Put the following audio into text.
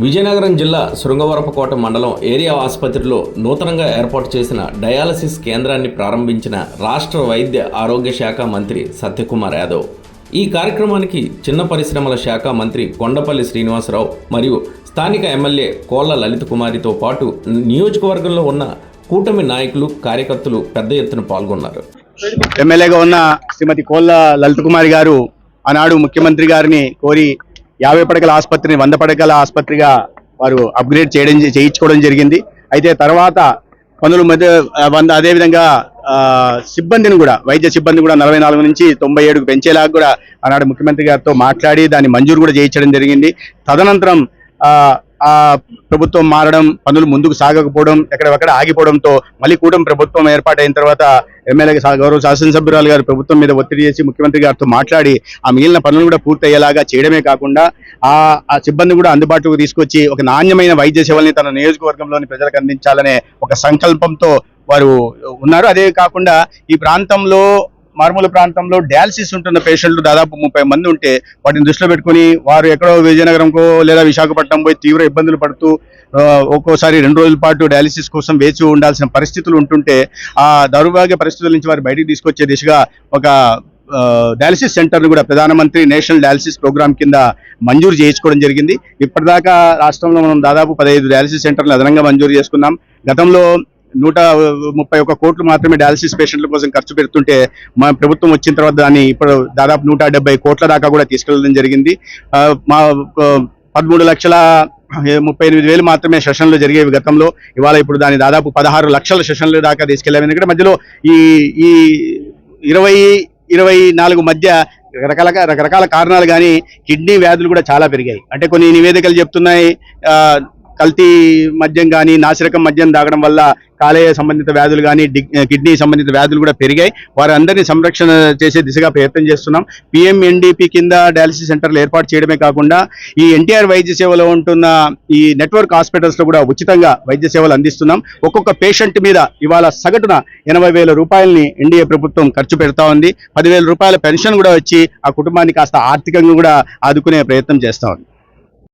విజయనగరం జిల్లా శృంగవరపకోట మండలం ఏరియా ఆసుపత్రిలో నూతనంగా ఏర్పాటు చేసిన డయాలసిస్ కేంద్రాన్ని ప్రారంభించిన రాష్ట్ర వైద్య ఆరోగ్య శాఖ మంత్రి సత్యకుమార్ యాదవ్. ఈ కార్యక్రమానికి చిన్న పరిశ్రమల శాఖ మంత్రి కొండపల్లి శ్రీనివాసరావు మరియు స్థానిక ఎమ్మెల్యే కోళ్ళ లలిత కుమారితో పాటు నియోజకవర్గంలో ఉన్న కూటమి నాయకులు కార్యకర్తలు పెద్ద ఎత్తున పాల్గొన్నారు. ఎమ్మెల్యేగా ఉన్న శ్రీమతి కోళ్ళ లలిత కుమారి గారు ఆనాడు ముఖ్యమంత్రి గారిని కోరి యాభై పడకల ఆసుపత్రిని వంద పడకల ఆసుపత్రిగా వారు అప్గ్రేడ్ చేయడం చేయించుకోవడం జరిగింది. అయితే తర్వాత పనులు మధ్య వంద అదేవిధంగా సిబ్బందిని కూడా వైద్య సిబ్బంది కూడా నలభై నాలుగు నుంచి తొంభై ఏడుకు పెంచేలాగా కూడా ఆనాడు ముఖ్యమంత్రి గారితో మాట్లాడి దాన్ని మంజూరు కూడా చేయించడం జరిగింది. తదనంతరం ఆ, ప్రభుత్వం మారడం పనులు ముందుకు సాగకపోవడం ఎక్కడెక్కడ ఆగిపోవడంతో మళ్ళీ కూటమి ప్రభుత్వం ఏర్పాటైన తర్వాత ఎమ్మెల్యే గౌరవ శాసనసభ్యురాలు గారు ప్రభుత్వం మీద ఒత్తిడి చేసి ముఖ్యమంత్రి గారితో మాట్లాడి ఆ మిగిలిన పనులు కూడా పూర్తి అయ్యేలాగా చేయడమే కాకుండా ఆ ఆ సిబ్బంది కూడా అందుబాటులోకి తీసుకొచ్చి ఒక నాణ్యమైన వైద్య సేవల్ని తన నియోజకవర్గంలోని ప్రజలకు అందించాలనే ఒక సంకల్పంతో వారు ఉన్నారు. అదే కాకుండా ఈ ప్రాంతంలో మారుమూల ప్రాంతంలో డయాలసిస్ ఉంటున్న పేషెంట్లు దాదాపు ముప్పై మంది ఉంటే వాటిని దృష్టిలో పెట్టుకుని వారు ఎక్కడో విజయనగరంకో లేదా విశాఖపట్నం పోయి తీవ్ర ఇబ్బందులు పడుతూ ఒక్కోసారి రెండు రోజుల పాటు డయాలసిస్ కోసం వేచి ఉండాల్సిన పరిస్థితులు ఉంటుంటే ఆ దౌర్భాగ్య పరిస్థితుల నుంచి వారి బయటికి తీసుకొచ్చే దిశగా ఒక డయాలసిస్ సెంటర్ను కూడా ప్రధానమంత్రి నేషనల్ డయాలసిస్ ప్రోగ్రామ్ కింద మంజూరు చేయించుకోవడం జరిగింది. ఇప్పటిదాకా రాష్ట్రంలో మనం దాదాపు పదహైదు డయాలసిస్ సెంటర్లు అదనంగా మంజూరు చేసుకున్నాం. గతంలో నూట ముప్పై ఒక కోట్లు మాత్రమే డయాలసిస్ పేషెంట్ల కోసం ఖర్చు పెడుతుంటే మా ప్రభుత్వం వచ్చిన తర్వాత దాన్ని ఇప్పుడు దాదాపు నూట డెబ్బై కోట్ల దాకా కూడా తీసుకెళ్ళడం జరిగింది. మా పదమూడు లక్షల ముప్పై ఎనిమిది వేలు మాత్రమే సెషన్లు జరిగేవి గతంలో. ఇవాళ ఇప్పుడు దాని దాదాపు పదహారు లక్షల సెషన్లు దాకా తీసుకెళ్ళాము. ఎందుకంటే మధ్యలో ఈ ఈ ఇరవై ఇరవై నాలుగు మధ్య రకరకాల రకరకాల కారణాలు కానీ కిడ్నీ వ్యాధులు కూడా చాలా పెరిగాయి. అంటే కొన్ని నివేదికలు చెప్తున్నాయి. కల్తీ మద్యం కానీ నాసిరకం మద్యం తాగడం వల్ల కాలేయ సంబంధిత వ్యాధులు కానీ కిడ్నీ సంబంధిత వ్యాధులు కూడా పెరిగాయి. వారందరినీ సంరక్షణ చేసే దిశగా ప్రయత్నం చేస్తున్నాం. పిఎంఎన్డిపి కింద డయాలసిస్ సెంటర్లు ఏర్పాటు చేయడమే కాకుండా ఈ ఎన్టీఆర్ వైద్య సేవలో ఉంటున్న ఈ నెట్వర్క్ హాస్పిటల్స్లో కూడా ఉచితంగా వైద్య సేవలు అందిస్తున్నాం. ఒక్కొక్క పేషెంట్ మీద ఇవాళ సగటున ఎనభై వేల రూపాయలని ఎన్డీఏ ప్రభుత్వం ఖర్చు పెడతా ఉంది. పదివేల రూపాయల పెన్షన్ కూడా వచ్చి ఆ కుటుంబాన్ని కాస్త ఆర్థికంగా కూడా ఆదుకునే ప్రయత్నం చేస్తా ఉంది.